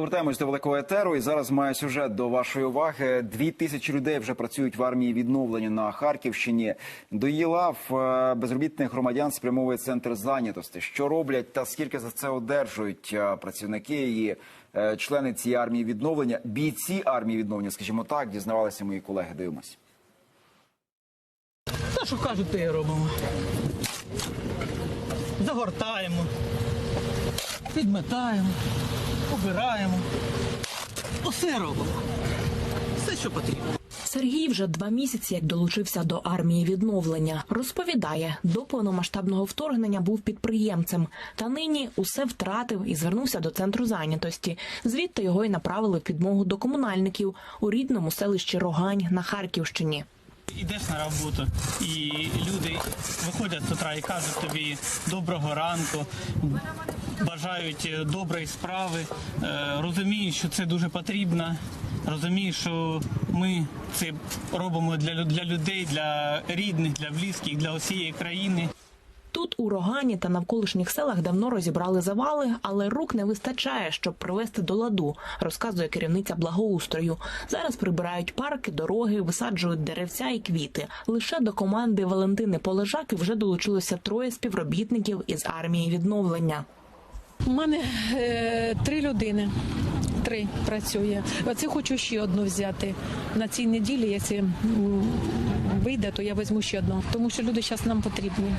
Повертаємось до великого етеру. І зараз маю сюжет до вашої уваги. Дві тисячі людей вже працюють в армії відновлення на Харківщині. До її лав е, безробітних громадян спрямовує центр зайнятості. Що роблять та скільки за це одержують е, працівники і е, члени цієї армії відновлення, бійці армії відновлення, скажімо так, дізнавалися мої колеги. Дивимось. Та що кажуть, те і робимо. Загортаємо, підметаємо, обираємо. Усе робимо. Все, що потрібно. Сергій вже два місяці як долучився до армії відновлення. Розповідає, до повномасштабного вторгнення був підприємцем, та нині усе втратив і звернувся до центру зайнятості. Звідти його й направили в підмогу до комунальників у рідному селищі Рогань на Харківщині. Йдеш на роботу, і люди виходять з утра і кажуть тобі доброго ранку, бажають доброї справи, е, розуміють, що це дуже потрібно. Розуміють, що ми це робимо для, для людей, для рідних, для близьких, для усієї країни. Тут у Рогані та навколишніх селах давно розібрали завали, але рук не вистачає, щоб привести до ладу, розказує керівниця благоустрою. Зараз прибирають парки, дороги, висаджують деревця і квіти. Лише до команди Валентини Полежаки вже долучилося троє співробітників із армії відновлення. У мене е, три людини. Три працює. Оце хочу ще одну взяти. На цій неділі, якщо вийде, то я візьму ще одну. Тому що люди зараз нам потрібні.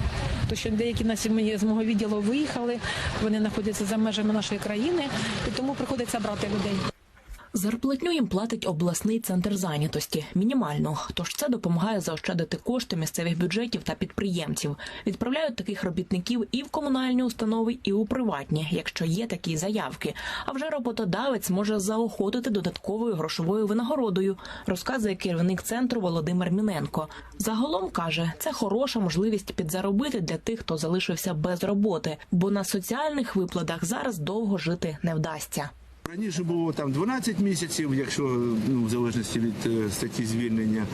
Тому що деякі на сім'ї з мого відділу виїхали, вони знаходяться за межами нашої країни, і тому приходиться брати людей. Зарплатню їм платить обласний центр зайнятості мінімально. Тож це допомагає заощадити кошти місцевих бюджетів та підприємців. Відправляють таких робітників і в комунальні установи, і у приватні, якщо є такі заявки. А вже роботодавець може заохотити додатковою грошовою винагородою, розказує керівник центру Володимир Міненко. Загалом каже, це хороша можливість підзаробити для тих, хто залишився без роботи, бо на соціальних виплатах зараз довго жити не вдасться. Раніше було там 12 місяців, якщо ну, в залежності від е, статті звільнення.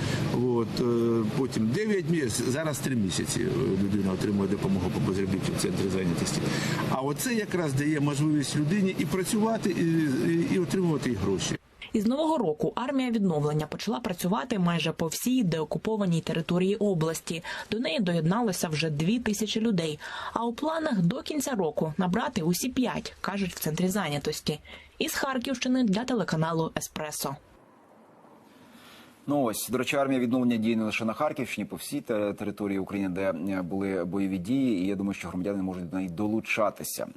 От, е, потім 9 місяців, зараз 3 місяці е, людина отримує допомогу по безробіттю в центрі зайнятості. А оце якраз дає можливість людині і працювати, і, і, і отримувати і гроші. Із нового року армія відновлення почала працювати майже по всій деокупованій території області. До неї доєдналося вже дві тисячі людей. А у планах до кінця року набрати усі п'ять, кажуть в центрі зайнятості. Із Харківщини для телеканалу Еспресо. Ну ось до речі, армія відновлення діє не лише на Харківщині, по всій території України, де е, були бойові дії. І я думаю, що громадяни можуть до неї долучатися.